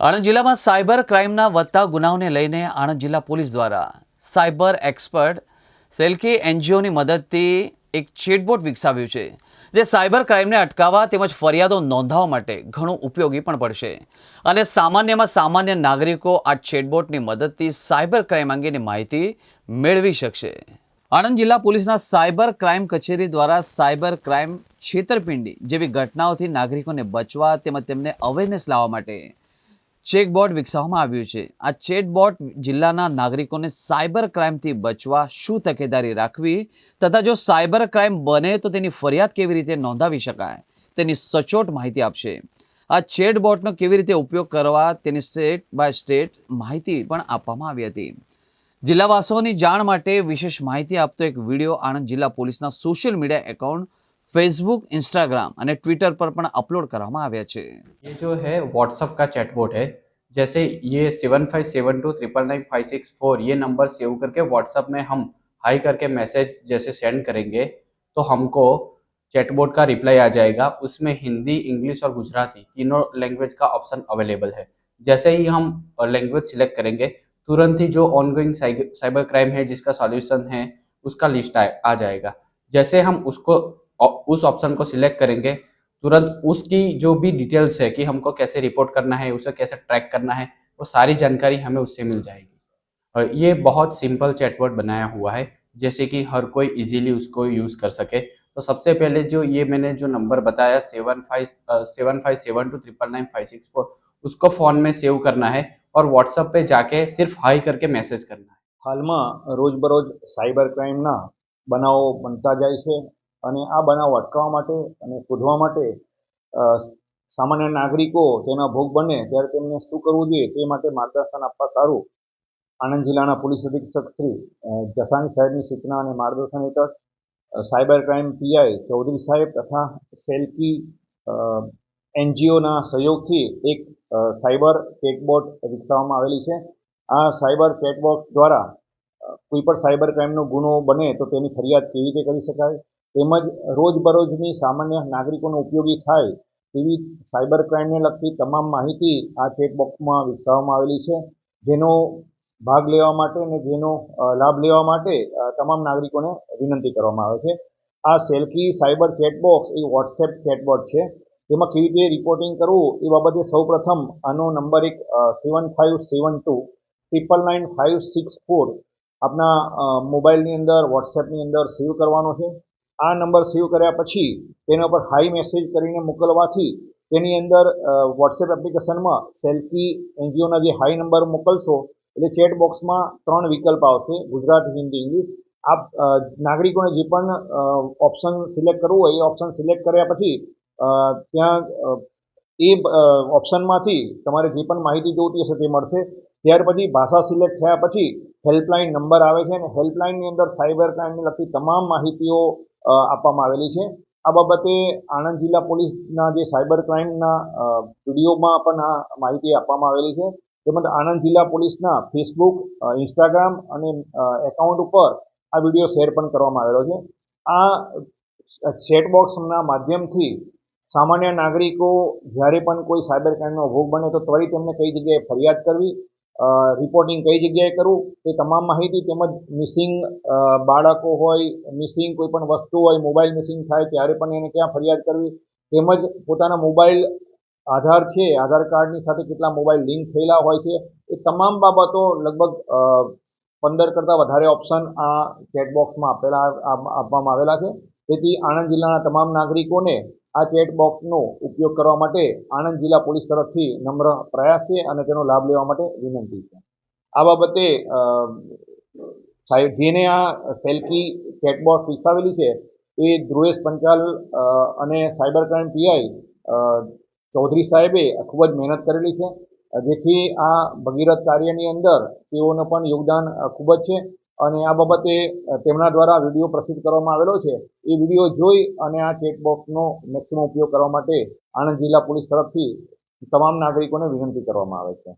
આણંદ જિલ્લામાં સાયબર ક્રાઇમના વધતા ગુનાઓને લઈને આણંદ જિલ્લા પોલીસ દ્વારા સાયબર એક્સપર્ટ સેલ્કી એનજીઓની મદદથી એક ચેટબોટ વિકસાવ્યું છે, જે સાયબર ક્રાઇમને અટકાવવા તેમજ ફરિયાદો નોંધાવવા માટે ઘણું ઉપયોગી પણ પડશે. અને સામાન્યમાં સામાન્ય નાગરિકો આ ચેટબોટની મદદથી સાયબર ક્રાઇમ અંગેની માહિતી મેળવી શકશે. આણંદ જિલ્લા પોલીસના સાયબર ક્રાઇમ કચેરી દ્વારા સાયબર ક્રાઇમ છેતરપિંડી જેવી ઘટનાઓથી નાગરિકોને બચવા તેમજ તેમને અવેરનેસ લાવવા માટે ચેકબોર્ડ વિકસાવવામાં આવ્યું છે. આ ચેટબોટ જિલ્લાના નાગરિકોને સાયબર ક્રાઇમથી બચવા શું તકેદારી રાખવી તથા જો સાયબર ક્રાઇમ બને તો તેની ફરિયાદ કેવી રીતે નોંધાવી શકાય તેની સચોટ માહિતી આપશે. આ ચેટબોટનો કેવી રીતે ઉપયોગ કરવા તેની સ્ટેટ બાય સ્ટેટ માહિતી પણ આપવામાં આવી હતી. જિલ્લાવાસીઓની જાણ માટે વિશેષ માહિતી આપતો એક વીડિયો આણંદ જિલ્લા પોલીસના social media account Facebook Instagram અને ટ્વિટર પર પણ અપલોડ કરવામાં આવ્યા છે ये जो है व्हाट्सअप का चैटबॉट है जैसे ये seven five seven two triple nine five six four ये नंबर सेव करके व्हाट्सअप में हम हाई करके मैसेज जैसे सेंड करेंगे तो हमको चैटबॉट का रिप्लाई आ जाएगा उसमें हिंदी इंग्लिश और गुजराती तीनों लैंग्वेज का ऑप्शन अवेलेबल है जैसे ही हम लैंग्वेज सिलेक्ट करेंगे तुरंत ही जो ऑनगोइंग साइबर क्राइम है जिसका सॉल्यूशन है उसका लिस्ट आ, आ जाएगा जैसे हम उसको उस ऑप्शन को सिलेक्ट करेंगे तुरंत उसकी जो भी डिटेल्स है कि हमको कैसे रिपोर्ट करना है उसे कैसे ट्रैक करना है वो सारी जानकारी हमें उससे मिल जाएगी और ये बहुत सिंपल चैटबॉट बनाया हुआ है जैसे कि हर कोई इजीली उसको यूज़ कर सके तो सबसे पहले जो ये मैंने जो नंबर बताया seven five seven five seven two triple nine five six four उसको फ़ोन में सेव करना है और व्हाट्सअप पे जाके सिर्फ हाई करके मैसेज करना है હાલમાં રોજબરોજ સાયબર ક્રાઇમના બનાવો બનતા જાય છે અને આ બનાવ અટકાવવા માટે અને શોધવા માટે સામાન્ય નાગરિકો તેના ભોગ બને ત્યારે તેમને શું કરવું જોઈએ તે માટે માર્ગદર્શન આપવા સારું. આણંદ જિલ્લાના પોલીસ અધિક્ષક શ્રી જસાની સાહેબની સૂચના અને માર્ગદર્શન હેઠળ સાયબર ક્રાઇમ પીઆઈ ચૌધરી સાહેબ તથા સેલ્કી એનજીઓના સહયોગથી એક સાયબર ચેટબોટ વિકસાવવામાં આવેલી છે. આ સાયબર ચેટબોટ દ્વારા કોઈ પણ સાયબર ક્રાઇમનો ગુનો બને તો તેની ફરિયાદ કેવી રીતે કરી શકાય? તેમજ રોજબરોજની સામાન્ય નાગરિકોને ઉપયોગી થાય તેવી સાયબર ક્રાઇમને લગતી તમામ માહિતી આ ચેટબોક્સમાં વિકસાવવામાં આવેલી છે. જેનો ભાગ લેવા માટે અને જેનો લાભ લેવા માટે તમામ નાગરિકોને વિનંતી કરવામાં આવે છે. આ સેલ્કી સાયબર ચેટબોક્સ એ વોટ્સએપ ચેટબોટ છે. તેમાં કેવી રીતે રિપોર્ટિંગ કરવું એ બાબતે સૌપ્રથમ આનો નંબર એક seven five seven two triple nine five six four આપના મોબાઈલની અંદર, વોટ્સએપની અંદર સેવ કરવાનો છે. આ નંબર સેવ કર્યા પછી તેના પર હાઈ મેસેજ કરીને મોકલવાથી તેની અંદર વોટ્સએપ એપ્લિકેશનમાં સેલ્ફી એનજીઓના જે હાઈ નંબર મોકલશો, એટલે ચેટ બોક્સમાં ત્રણ વિકલ્પ આવશે, ગુજરાત, હિન્દી, ઇંગ્લિશ. આપ નાગરિકોને જે પણ ઓપ્શન સિલેક્ટ કરવું હોય, એ ઓપ્શન સિલેક્ટ કર્યા પછી ત્યાં એ ઓપ્શનમાંથી તમારે જે પણ માહિતી જોઈતી હશે તે મળશે. ત્યાર પછી ભાષા સિલેક્ટ થયા પછી હેલ્પલાઇન નંબર આવે છે અને હેલ્પલાઇનની અંદર સાયબર ક્રાઇમને લગતી તમામ માહિતીઓ આપવામાં આવેલી છે. આ બાબતે આણંદ જિલ્લા પોલીસના જે સાયબર ક્રાઇમના વિડીયોમાં પણ આ માહિતી આપવામાં આવેલી છે. તેમજ આણંદ જિલ્લા પોલીસના ફેસબુક ઇન્સ્ટાગ્રામ અને એકાઉન્ટ ઉપર આ વીડિયો શેર પણ કરવામાં આવેલો છે. આ ચેટબોક્સના માધ્યમથી સામાન્ય નાગરિકો જ્યારે પણ કોઈ સાયબર ક્રાઇમનો ભોગ બને તો ત્વરિત એમને કઈ જગ્યાએ ફરિયાદ કરવી રિપોર્ટિંગ કઈ જગ્યાએ કરવું તે તમામ માહિતી તેમજ મિસિંગ બાળકો હોય મિસિંગ કોઈ પણ વસ્તુ હોય મોબાઈલ મિસિંગ થાય ત્યારે પણ એને ક્યાં ફરિયાદ કરવી? તેમજ પોતાના મોબાઈલ આધાર છે, આધાર કાર્ડની સાથે કેટલા મોબાઈલ લિંક થયેલા હોય છે? એ તમામ બાબતો લગભગ પંદર કરતાં વધારે ઓપ્શન આ ચેટબોક્સમાં આપેલા આપવામાં આવેલા છે. તેથી આણંદ જિલ્લાના તમામ નાગરિકોને આ ચેટબોક્સનો ઉપયોગ કરવા માટે આણંદ જિલ્લા પોલીસ તરફથી નમ્ર પ્રયાસ છે અને તેનો લાભ લેવા માટે વિનંતી છે. આ બાબતે સાહેબ, જેને આ સેલ્ફી ચેટબોક્સ વિકસાવેલી છે, એ ધ્રુવેશ પંચાલ અને સાયબર ક્રાઇમ પીઆઈ ચૌધરી સાહેબે ખૂબ જ મહેનત કરેલી છે. જેથી આ ભગીરથ કાર્યની અંદર તેઓનું પણ યોગદાન ખૂબ જ છે. અને આ બાબતે તેમના દ્વારા વીડિયો પ્રસિદ્ધ કરવામાં આવેલો છે. એ વીડિયો જોઈ અને આ ચેકબોક્સનો મેક્સિમમ ઉપયોગ કરવા માટે આણંદ જિલ્લા પોલીસ તરફથી તમામ નાગરિકોને વિનંતી કરવામાં આવે છે.